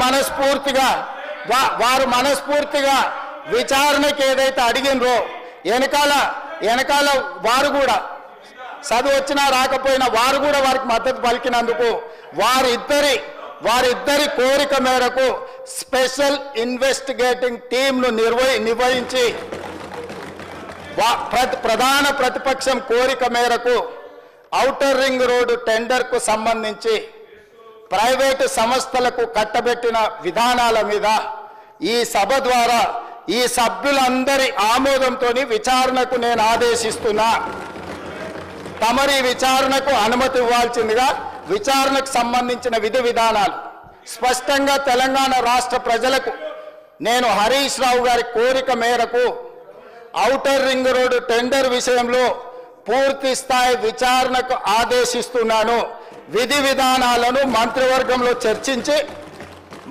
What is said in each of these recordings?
మనస్ఫూర్తిగా వారు మనస్ఫూర్తిగా విచారణకి ఏదైతే అడిగినరో వెనకాల వెనకాల వారు కూడా చదువు వచ్చినా రాకపోయినా వారు కూడా వారికి మద్దతు పలికినందుకు వారిద్దరి వారిద్దరి కోరిక మేరకు స్పెషల్ ఇన్వెస్టిగేటింగ్ టీంను నిర్వహి నిర్వహించి ప్రధాన ప్రతిపక్షం కోరిక మేరకు ఔటర్ రింగ్ రోడ్డు టెండర్కు సంబంధించి ప్రైవేటు సంస్థలకు కట్టబెట్టిన విధానాల మీద ఈ సభ ద్వారా ఈ సభ్యులందరి ఆమోదంతో విచారణకు నేను ఆదేశిస్తున్నా. తమరి విచారణకు అనుమతి ఇవ్వాల్సిందిగా విచారణకు సంబంధించిన విధి విధానాలు. స్పష్టంగా తెలంగాణ రాష్ట్ర ప్రజలకు నేను హరీష్ రావు గారి కోరిక మేరకు ఔటర్ రింగ్ రోడ్డు టెండర్ విషయంలో పూర్తి స్థాయి విచారణకు ఆదేశిస్తున్నాను. విధి విధానాలను మంత్రివర్గంలో చర్చించి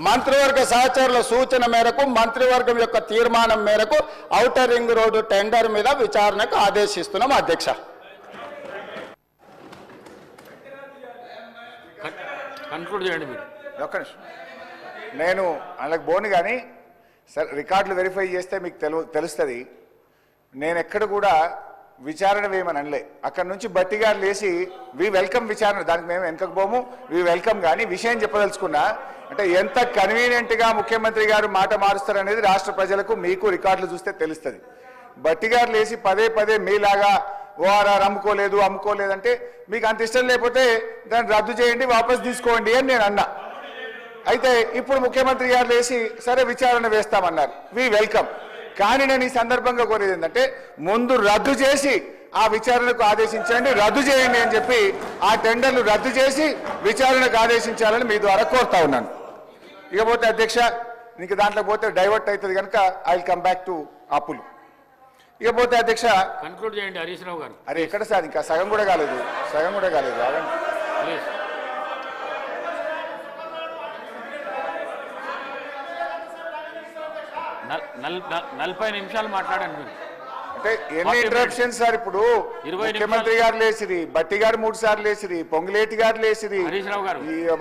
మంత్రివర్గ సహచరుల సూచన మేరకు మంత్రివర్గం యొక్క తీర్మానం మేరకు ఔటర్ రింగ్ రోడ్డు టెండర్ మీద విచారణకు ఆదేశిస్తున్నాం అధ్యక్ష. కన్క్లూడ్ చేయండి మీరు. ఒక్క నిమిషం. నేను అందులోకి పోను కానీ సరే రికార్డులు వెరిఫై చేస్తే మీకు తెలు తెలుస్తుంది. నేను ఎక్కడ కూడా విచారణ వేయమని అనలే. అక్కడ నుంచి బట్టి గారు లేచి వి వెల్కమ్ విచారణ. దానికి మేము వెనకకు పోము. వి వెల్కమ్ కానీ విషయం చెప్పదలుచుకున్నా అంటే ఎంత కన్వీనియంట్గా ముఖ్యమంత్రి గారు మాట మారుస్తారనేది రాష్ట్ర ప్రజలకు మీకు రికార్డులు చూస్తే తెలుస్తుంది. బట్టి గారు లేచి పదే పదే మీలాగా ఓఆర్ఆర్ అమ్ముకోలేదు అమ్ముకోలేదంటే మీకు అంత ఇష్టం లేకపోతే దాన్ని రద్దు చేయండి వాపస్ తీసుకోండి అని నేను అన్నా. అయితే ఇప్పుడు ముఖ్యమంత్రి గారు లేచి సరే విచారణ వేస్తామన్నారు. వి వెల్కమ్ కానీ నేను ఈ సందర్భంగా కోరేది ఏంటంటే ముందు రద్దు చేసి ఆ విచారణకు ఆదేశించండి రద్దు చేయండి అని చెప్పి ఆ టెండర్లు రద్దు చేసి విచారణకు ఆదేశించాలని మీ ద్వారా కోరుతా ఉన్నాను. ఇకపోతే అధ్యక్ష నీకు దాంట్లో పోతే డైవర్ట్ అవుతుంది కనుక I will come back to అప్పులు. ఇకపోతే అధ్యక్ష కన్క్లూడ్ చేయండి హరీష్ రావు గారు. అరే ఎక్కడ సార్? ఇంకా సగం కూడా కాలేదు. సగం కూడా కాలేదు. నలభై నిమిషాలు మాట్లాడండి మీరు. అంటే ఎన్ని ఇంటరప్షన్ సార్ ఇప్పుడు? ఇరవై ముఖ్యమంత్రి గారు లేచిరి బట్టి గారు మూడు సార్లు లేచిరి పొంగులేటి గారు లేచిరి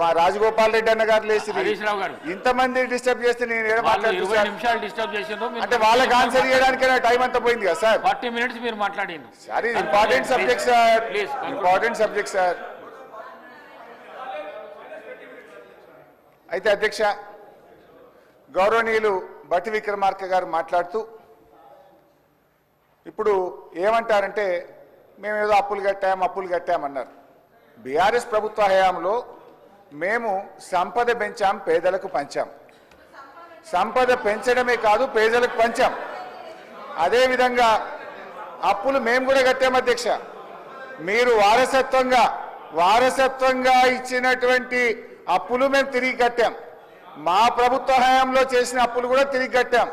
మా రాజగోపాల్ రెడ్డి అన్న గారు లేచిరి. గారు. ఇంతమంది డిస్టర్బ్ చేస్తే నేను నిమిషాలు డిస్టర్బ్ అంటే వాళ్ళకి ఆన్సర్ చేయడానికి టైం అంతా పోయింది కదా సార్? ఫార్టీ మినిట్స్ మీరు మాట్లాడింది సార్ ఇది important subject sir. Important subject sir. అయితే అధ్యక్ష గౌరవనీయులు బట్టి విక్రమార్క గారు మాట్లాడుతూ ఇప్పుడు ఏమంటారంటే మేము ఏదో అప్పులు కట్టాం అప్పులు కట్టామన్నారు బీఆర్ఎస్ ప్రభుత్వ హయాంలో మేము సంపద పెంచాం పేదలకు పంచాం. సంపద పెంచడమే కాదు పేదలకు పంచాం. అదేవిధంగా అప్పులు మేము కూడా కట్టాం అధ్యక్ష. మీరు వారసత్వంగా వారసత్వంగా ఇచ్చినటువంటి అప్పులు మేము తిరిగి కట్టాం. మా ప్రభుత్వ హయాంలో చేసిన అప్పులు కూడా తిరిగి కట్టాం.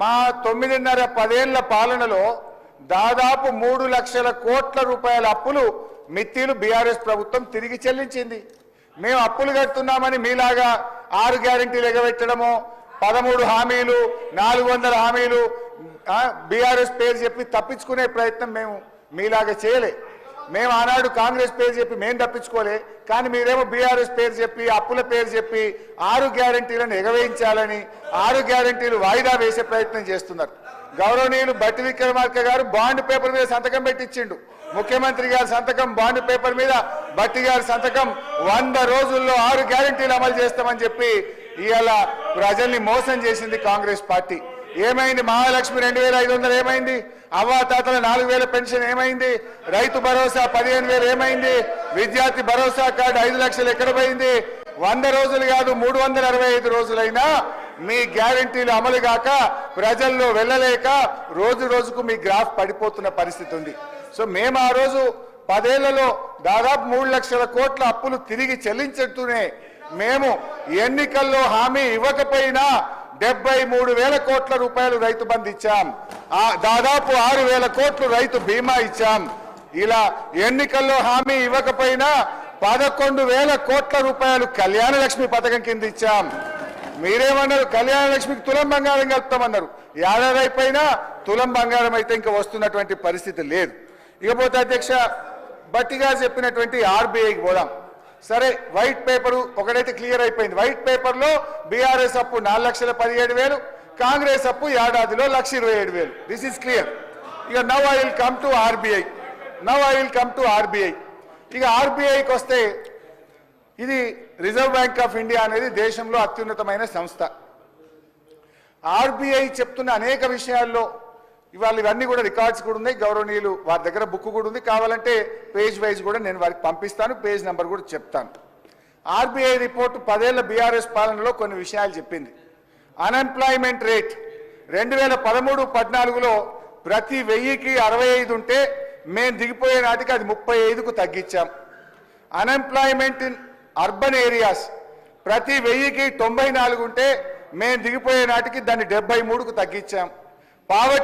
మా తొమ్మిదిన్నర పదేళ్ళ పాలనలో దాదాపు మూడు లక్షల కోట్ల రూపాయల అప్పులు మిత్తిలు బీఆర్ఎస్ ప్రభుత్వం తిరిగి చెల్లించింది. మేము అప్పులు కడుతున్నామని మీలాగా ఆరు గ్యారంటీలు ఎగబెట్టడమో పదమూడు హామీలు నాలుగు వందల హామీలు బీఆర్ఎస్ పేరు చెప్పి తప్పించుకునే ప్రయత్నం మేము మీలాగా చేయలే. మేము ఆనాడు కాంగ్రెస్ పేరు చెప్పి మేము తప్పించుకోలే కానీ మీరేమో బీఆర్ఎస్ పేరు చెప్పి అప్పుల పేరు చెప్పి ఆరు గ్యారంటీలను ఎగవేయించాలని ఆరు గ్యారంటీలు వాయిదా వేసే ప్రయత్నం చేస్తున్నారు. గౌరవనీయులు బట్టి విక్రమార్క గారు బాండ్ పేపర్ మీద సంతకం పెట్టించిండు. ముఖ్యమంత్రి గారి సంతకం బాండ్ పేపర్ మీద బట్టి గారి సంతకం వంద రోజుల్లో ఆరు గ్యారంటీలు అమలు చేస్తామని చెప్పి ఇవాళ ప్రజల్ని మోసం చేసింది కాంగ్రెస్ పార్టీ. ఏమైంది? మహాలక్ష్మి రెండు వేల ఐదు వందలు ఏమైంది? అవ్వాతాతల నాలుగు వేల పెన్షన్ ఏమైంది? రైతు భరోసా పదిహేను వేలు ఏమైంది? విద్యార్థి భరోసా కార్డు ఐదు లక్షలు ఎక్కడ పోయింది? వంద రోజులు కాదు మూడు వందల అరవై ఐదు రోజులైనా మీ గ్యారంటీలు అమలు కాక ప్రజల్లో వెళ్ళలేక రోజు రోజుకు మీ గ్రాఫ్ పడిపోతున్న పరిస్థితి ఉంది. సో మేము ఆ రోజు పదేళ్ళలో దాదాపు మూడు లక్షల కోట్ల అప్పులు తిరిగి చెల్లించుతూనే మేము ఎన్నికల్లో హామీ ఇవ్వకపోయినా డెబ్బై మూడు వేల కోట్ల రూపాయలు రైతు బంధు ఇచ్చాం. ఆ దాదాపు ఆరు వేల కోట్లు రైతు బీమా ఇచ్చాం. ఇలా ఎన్నికల్లో హామీ ఇవ్వకపోయినా పదకొండు వేల కోట్ల రూపాయలు కళ్యాణ లక్ష్మి పథకం కింద ఇచ్చాం. మీరేమన్నారు? కళ్యాణ లక్ష్మికి తులం బంగారం కలుపుతామన్నారు. ఏడాది అయిపోయినా తులం బంగారం అయితే ఇంకా వస్తున్నటువంటి పరిస్థితి లేదు. ఇకపోతే అధ్యక్ష బట్టిగా చెప్పినటువంటి ఆర్బీఐకి పోదాం. సరే వైట్ పేపరు ఒకటైతే క్లియర్ అయిపోయింది. వైట్ పేపర్లో బీఆర్ఎస్ అప్పు నాలుగు లక్షల పదిహేడు వేలు కాంగ్రెస్ అప్పు ఏడాదిలో లక్ష ఇరవై ఏడు వేలు. దిస్ ఇస్ క్లియర్ ఇక now I will come to RBI now I will come to RBI ఇక ఆర్బీఐకి వస్తే ఇది రిజర్వ్ బ్యాంక్ ఆఫ్ ఇండియా అనేది దేశంలో అత్యున్నతమైన సంస్థ. ఆర్బీఐ చెప్తున్న అనేక విషయాల్లో ఇవాళ ఇవన్నీ కూడా రికార్డ్స్ కూడా ఉన్నాయి. గౌరవనీయులు వారి దగ్గర బుక్ కూడా ఉంది. కావాలంటే పేజ్ వైజ్ కూడా నేను వారికి పంపిస్తాను. పేజ్ నెంబర్ కూడా చెప్తాను. ఆర్బీఐ రిపోర్టు పదేళ్ళ బీఆర్ఎస్ పాలనలో కొన్ని విషయాలు చెప్పింది. అన్ఎంప్లాయ్మెంట్ రేట్ రెండు వేల పదమూడు పద్నాలుగులో ప్రతి వెయ్యికి అరవై ఐదు ఉంటే మేము దిగిపోయే నాటికి అది ముప్పై ఐదుకు తగ్గించాం. అన్ఎంప్లాయ్మెంట్ ఇన్ అర్బన్ ఏరియాస్ ప్రతి వెయ్యికి తొంభై నాలుగు ఉంటే మేము దిగిపోయే నాటికి దాన్ని డెబ్బై మూడుకు తగ్గించాం. పావర్టీ